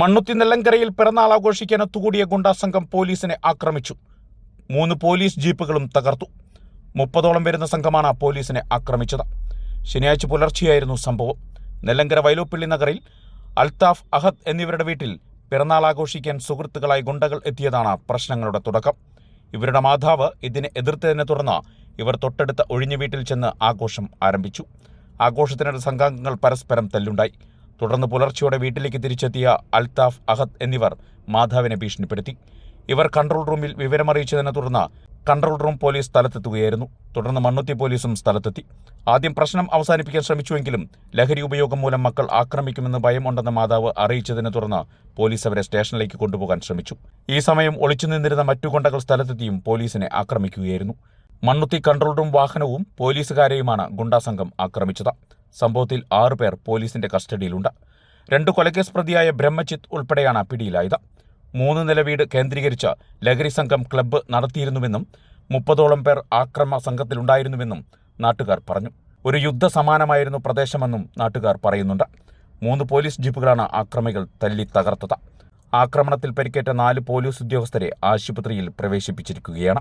മണ്ണുത്തി നെല്ലങ്കരയിൽ പിറന്നാൾ ആഘോഷിക്കാൻ ഒത്തുകൂടിയ ഗുണ്ടാ സംഘം പോലീസിനെ ആക്രമിച്ചു. മൂന്ന് പോലീസ് ജീപ്പുകളും തകർത്തു. മുപ്പതോളം വരുന്ന സംഘമാണ് പോലീസിനെ ആക്രമിച്ചത്. ശനിയാഴ്ച പുലർച്ചെയായിരുന്നു സംഭവം. നെല്ലങ്കര വൈലോപ്പിള്ളി നഗറിൽ അൽതാഫ് അഹദ് എന്നിവരുടെ വീട്ടിൽ പിറന്നാൾ ആഘോഷിക്കാൻ സുഹൃത്തുക്കളായി ഗുണ്ടകൾ എത്തിയതാണ് പ്രശ്നങ്ങളുടെ തുടക്കം. ഇവരുടെ മാതാവ് ഇതിനെ എതിർത്തതിനെ തുടർന്ന് ഇവർ തൊട്ടടുത്ത ഒഴിഞ്ഞ വീട്ടിൽ ചെന്ന് ആഘോഷം ആരംഭിച്ചു. ആഘോഷത്തിനിടെ സംഘാംഗങ്ങൾ പരസ്പരം തല്ലുണ്ടായി. തുടർന്ന് പുലർച്ചെയോടെ വീട്ടിലേക്ക് തിരിച്ചെത്തിയ അൽതാഫ് അഹദ് എന്നിവർ മാധവിനെ ഭീഷണിപ്പെടുത്തി. ഇവർ കൺട്രോൾ റൂമിൽ വിവരമറിയിച്ചതിനെ തുടർന്ന് കൺട്രോൾ റൂം പോലീസ് സ്ഥലത്തെത്തുകയായിരുന്നു. തുടർന്ന് മണ്ണുത്തി പോലീസും സ്ഥലത്തെത്തി. ആദ്യം പ്രശ്നം അവസാനിപ്പിക്കാൻ ശ്രമിച്ചുവെങ്കിലും ലഹരി ഉപയോഗം മൂലം മക്കൾ ആക്രമിക്കുമെന്ന് ഭയമുണ്ടെന്ന മാതാവ് അറിയിച്ചതിനെ തുടർന്ന് പോലീസ് അവരെ സ്റ്റേഷനിലേക്ക് കൊണ്ടുപോകാൻ ശ്രമിച്ചു. ഈ സമയം ഒളിച്ചു നിന്നിരുന്ന മറ്റു കൊണ്ടകൾ സ്ഥലത്തെത്തിയും പോലീസിനെ ആക്രമിക്കുകയായിരുന്നു. മണ്ണുത്തി കൺട്രോൾ റൂം വാഹനവും പോലീസുകാരെയുമാണ് ഗുണ്ടാസംഘം ആക്രമിച്ചത്. സംഭവത്തിൽ ആറുപേർ പോലീസിന്റെ കസ്റ്റഡിയിലുണ്ട്. രണ്ട് കൊലക്കേസ് പ്രതിയായ ബ്രഹ്മജിത്ത് ഉൾപ്പെടെയാണ് പിടിയിലായത്. മൂന്ന് നില വീട് കേന്ദ്രീകരിച്ച് ലഹരി സംഘം ക്ലബ്ബ് നടത്തിയിരുന്നുവെന്നും മുപ്പതോളം പേർ ആക്രമ സംഘത്തിലുണ്ടായിരുന്നുവെന്നും നാട്ടുകാർ പറഞ്ഞു. ഒരു യുദ്ധ സമാനമായിരുന്നു പ്രദേശമെന്നും നാട്ടുകാർ പറയുന്നുണ്ട്. മൂന്ന് പോലീസ് ജീപ്പുകളാണ് ആക്രമികൾ തല്ലി തകർത്തത്. ആക്രമണത്തിൽ പരിക്കേറ്റ നാല് പോലീസ് ഉദ്യോഗസ്ഥരെ ആശുപത്രിയിൽ പ്രവേശിപ്പിച്ചിരിക്കുകയാണ്.